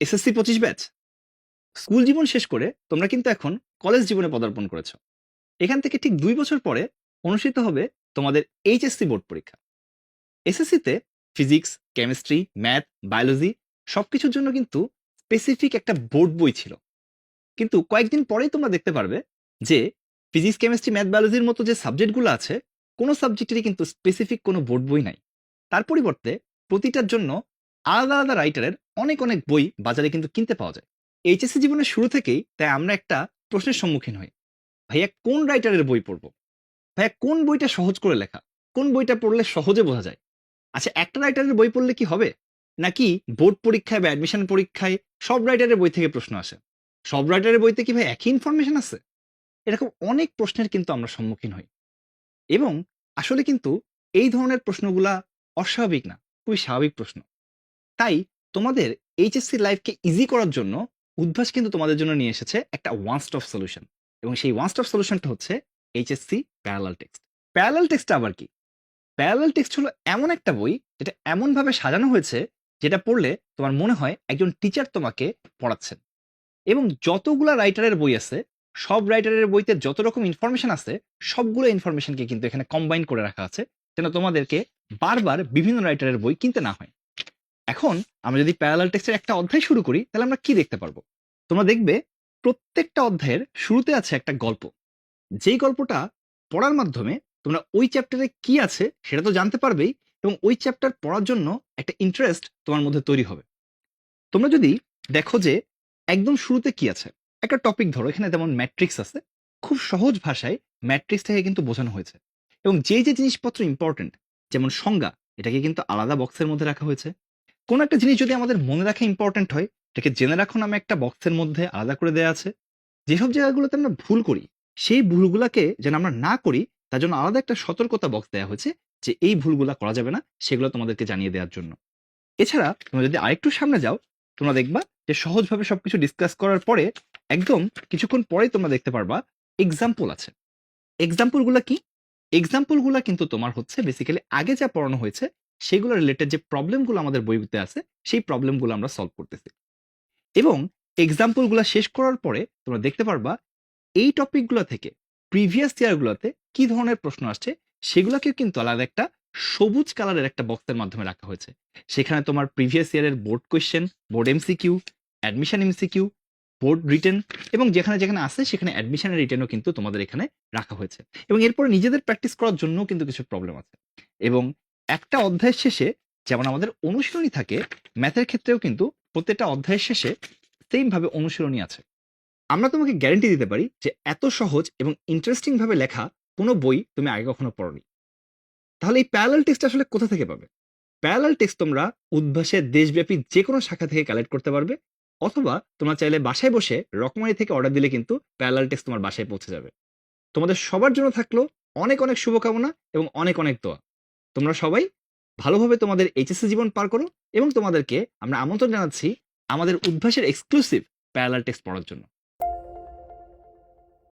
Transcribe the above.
SSC পঁচিশ batch. School জীবন শেষ করে তোমরা কিন্তু এখন কলেজ জীবনে পদার্পণ করেছ। এখান থেকে ঠিক দুই বছর পরে অনুষ্ঠিত হবে তোমাদের এইচএসসি বোর্ড পরীক্ষা। এসএসসিতে ফিজিক্স, কেমিস্ট্রি, ম্যাথ, বায়োলজি সবকিছুর জন্য কিন্তু স্পেসিফিক একটা বোর্ড বই ছিল। কিন্তু কয়েকদিন পরেই তোমরা দেখতে পারবে যে ফিজিক্স, কেমিস্ট্রি, ম্যাথ, বায়োলজির মতো যে সাবজেক্টগুলো আছে, কোনো সাবজেক্টেরই কিন্তু স্পেসিফিক কোনো বোর্ড বই নাই। তার পরিবর্তে প্রতিটার জন্য আলাদা আলাদা রাইটারের অনেক অনেক বই বাজারে কিন্তু কিনতে পাওয়া যায়। এইচএসসি জীবনের শুরু থেকেই তাই আমরা একটা প্রশ্নের সম্মুখীন হই। ভাইয়া, কোন রাইটারের বই পড়ব? ভাইয়া, কোন বইটা সহজ করে লেখা? কোন বইটা পড়লে সহজে বোঝা যায়? আচ্ছা একটা রাইটারের বই পড়লে কি হবে? নাকি বোর্ড পরীক্ষায় বা অ্যাডমিশন পরীক্ষায় সব রাইটারের বই থেকে প্রশ্ন আসে? সব রাইটারের বইতে কি ভাই একই ইনফরমেশন আছে? এরকম অনেক প্রশ্নের কিন্তু আমরা সম্মুখীন হই। এবং আসলে কিন্তু এই ধরনের প্রশ্নগুলা অস্বাভাবিক না, খুবই স্বাভাবিক প্রশ্ন। তাই তোমাদের এইচএসসি লাইফকে ইজি করার জন্য উদ্ভাস কিন্তু তোমাদের জন্য নিয়ে এসেছে একটা ওয়ান স্টপ সলিউশন এবং সেই ওয়ান স্টপ সলিউশনটা হচ্ছে HSC parallel text parallel text আবার কি? প্যারালাল টেক্সট হলো এমন একটা বই যেটা এমনভাবে সাজানো হয়েছে যেটা পড়লে তোমার মনে হয় একজন টিচার তোমাকে পড়াচ্ছেন। এবং যতগুলা রাইটারের বই আছে, সব রাইটারের বইতে যত রকম ইনফরমেশন আছে, সবগুলো ইনফরমেশনকে কিন্তু এখানে কম্বাইন করে রাখা আছে যেন তোমাদেরকে বারবার বিভিন্ন রাইটারের বই কিনতে না হয়। এখন আমরা যদি প্যারালাল টেক্সটের একটা অধ্যায় শুরু করি, তাহলে আমরা কি দেখতে পারব? তোমরা দেখবে প্রত্যেকটা অধ্যায়ের শুরুতে আছে একটা গল্প। যেই গল্পটা পড়ার মাধ্যমে তোমরা ওই চ্যাপ্টারে কি আছে সেটা তো জানতে পারবেই এবং ওই চ্যাপ্টার পড়ার জন্য একটা ইন্টারেস্ট তোমার মধ্যে তৈরি হবে। তোমরা যদি দেখো যে একদম শুরুতে কি আছে, একটা টপিক ধরো, এখানে যেমন ম্যাট্রিক্স আছে, খুব সহজ ভাষায় ম্যাট্রিক্সটাকে কিন্তু বোঝানো হয়েছে এবং যে যে জিনিসপত্র ইম্পর্টেন্ট যেমন সংজ্ঞা, এটাকে কিন্তু আলাদা বক্সের মধ্যে রাখা হয়েছে। কোন একটা জিনিস যদি আমাদের মনে রাখা ইম্পর্টেন্ট হয়, এটাকে জেনে রাখো নামে একটা বক্সের মধ্যে আলাদা করে দেওয়া আছে। যেসব জায়গাগুলোতে আমরা ভুল করি, সেই ভুলগুলোকে যেন আমরা না করি, তার জন্য আলাদা একটা সতর্কতা বক্স দেওয়া হয়েছে যে এই ভুলগুলো করা যাবে না, সেগুলো তোমাদেরকে জানিয়ে দেওয়ার জন্য। এছাড়া তোমরা যদি আরেকটু সামনে যাও, তোমরা দেখবা যে সহজভাবে সবকিছু ডিসকাস করার পরে একদম কিছুক্ষণ পরেই তোমরা দেখতে পারবা এক্সাম্পল আছে। এক্সাম্পলগুলো কি? এক্সাম্পলগুলো কিন্তু তোমার হচ্ছে বেসিক্যালি আগে যা পড়ানো হয়েছে সেগুলো রিলেটেড যে প্রবলেমগুলো আমাদের বইতে আছে, সেই প্রবলেমগুলো আমরা সলভ করতেছি। এবং এক্সাম্পলগুলো শেষ করার পরে তোমরা দেখতে পারবা, এই টপিকগুলো থেকে প্রিভিয়াস ইয়ারগুলোতে কি ধরনের প্রশ্ন আসছে, সেগুলোকেও কিন্তু আলাদা একটা সবুজ কালারের একটা বক্সের মাধ্যমে রাখা হয়েছে। সেখানে তোমার প্রিভিয়াস ইয়ারের board question board MCQ admission MCQ board written এবং যেখানে যেখানে আছে সেখানে অ্যাডমিশনের রিটেনও কিন্তু তোমাদের এখানে রাখা হয়েছে। এবং এরপরে নিজেদের প্র্যাকটিস করার জন্য কিন্তু কিছু প্রবলেম আছে। এবং একটা অধ্যায়ের শেষে যেমন আমাদের অনুশীলনী থাকে, ম্যাথের ক্ষেত্রেও কিন্তু প্রত্যেকটা অধ্যায়ের শেষে সেম ভাবে অনুশীলনী আছে। আমরা তোমাকে গ্যারেন্টি দিতে পারি যে এত সহজ এবং ইন্টারেস্টিং ভাবে লেখা কোনো বই তুমি আগে কখনো পড়নি। তাহলে এই প্যারালাল টেক্সট আসলে কোথা থেকে পাবে? প্যারালাল টেক্সট তোমরা উদ্ভাসের দেশব্যাপী যে কোনো শাখা থেকে কালেক্ট করতে পারবে, অথবা তোমরা চাইলে বাসায় বসে রকমারি থেকে অর্ডার দিলে কিন্তু প্যারালাল টেক্সট তোমার বাসায় পৌঁছে যাবে। তোমাদের সবার জন্য থাকল অনেক অনেক শুভকামনা এবং অনেক অনেক দোয়া। তোমরা সবাই ভালোভাবে তোমাদের এইচএসসি জীবন পার করো এবং তোমাদেরকে আমরা আমন্ত্রণ জানাচ্ছি আমাদের উদ্ভাসের এক্সক্লুসিভ প্যারালাল টেক্সট পড়ার জন্য।